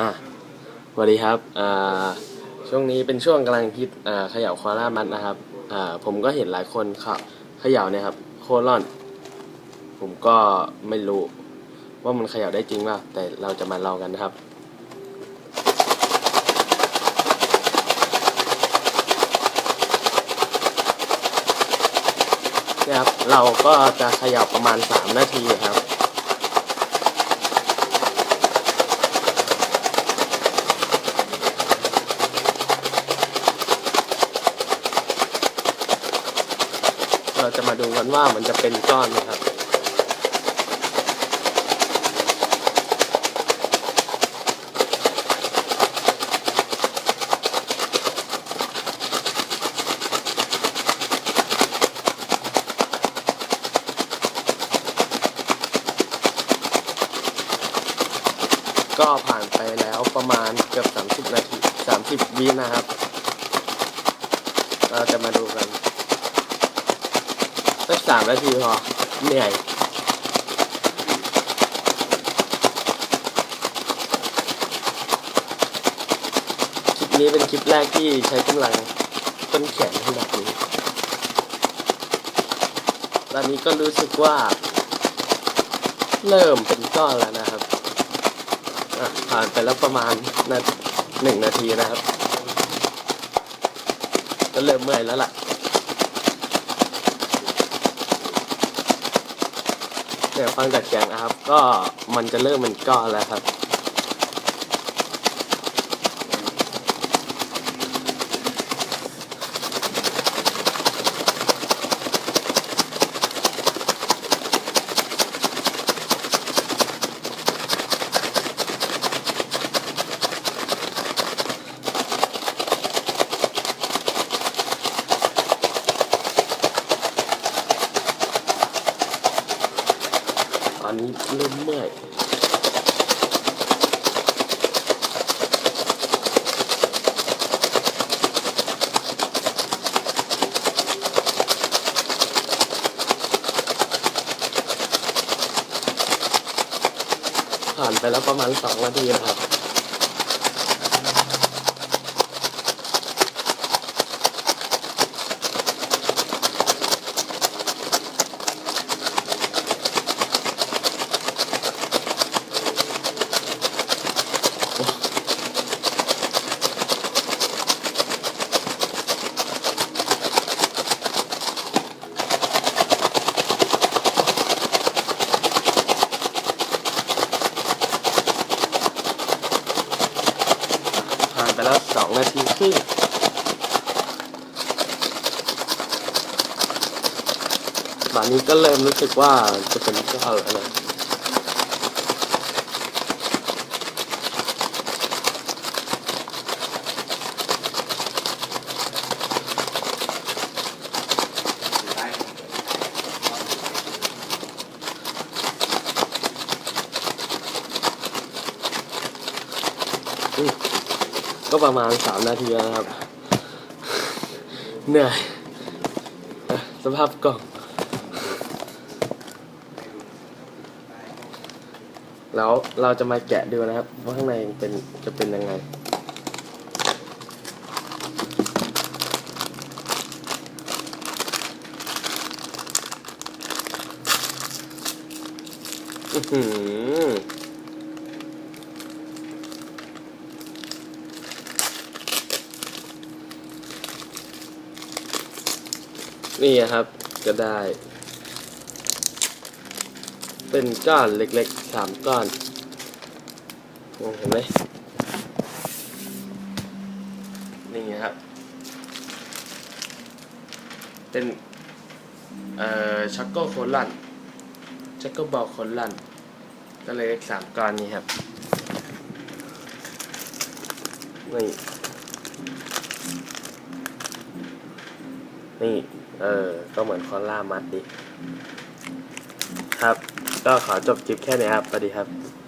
อะสวัสดีครับอ่าช่วงนี้เป็นช่วงกำลังคิดอ่าเขย่าควาล่ามัดนะครับอ่าผมก็เห็นหลายคนเขาเขย่าเนี่ยครับโคลอน ผมก็ไม่รู้ว่ามันเขย่าได้จริงเปล่าแต่เราจะมาลองกันนะครับ เนี่ยครับ เราก็จะเขย่าประมาณ 3 นาทีครับ เราจะมาดูกันว่ามันจะเป็นก้อนไหมครับ ก็ผ่านไปแล้วประมาณเกือบ 30 นาที 30 วินะครับ เราจะมาดูกัน สักสามนาทีพอเหนื่อยคลิปนี้เป็นคลิปแรกที่ใช้กำลังต้นแขนขนาดนี้ ตอนนี้ก็รู้สึกว่า เริ่มเป็นก้อนแล้วนะครับอะผ่านไปแล้วประมาณนาหนึ่งนาทีนะครับ ก็เริ่มเมื่อยแล้วล่ะ เดี๋ยวฟังจากเสียงนะครับ ก็มันจะเริ่มเป็นก้อนแล้วครับ อนนี้เริ่มเมื่อยผ่านไปแล้วประมาณสองนาทีนะครับ ไปแล้วสองนาทีครึ่งตอนนี้ก็เริ่มรู้สึกว่าจะเป็นก้อนแล้วนะอืม ก็ประมาณสามนาทีแล้วครับ เหนื่อย สภาพกล่อง แล้วเราจะมาแกะดูนะครับ ว่าข้างในเป็นจะเป็นยังไงอือหือ นี่ครับก็ได้ เป็นก้อนเล็กๆสามก้อนมองเห็นไหมนี่ครับ เป็นเอ่อช็อกโกโคลันช็อกโกบอลโคลันก็เลยเล็กสามก้อนนี้ครับนี่นี่ เออ ก็เหมือนคอลล่ามัดดิ ครับ ก็ขอจบคลิปแค่นี้ครับสวัสดีครับ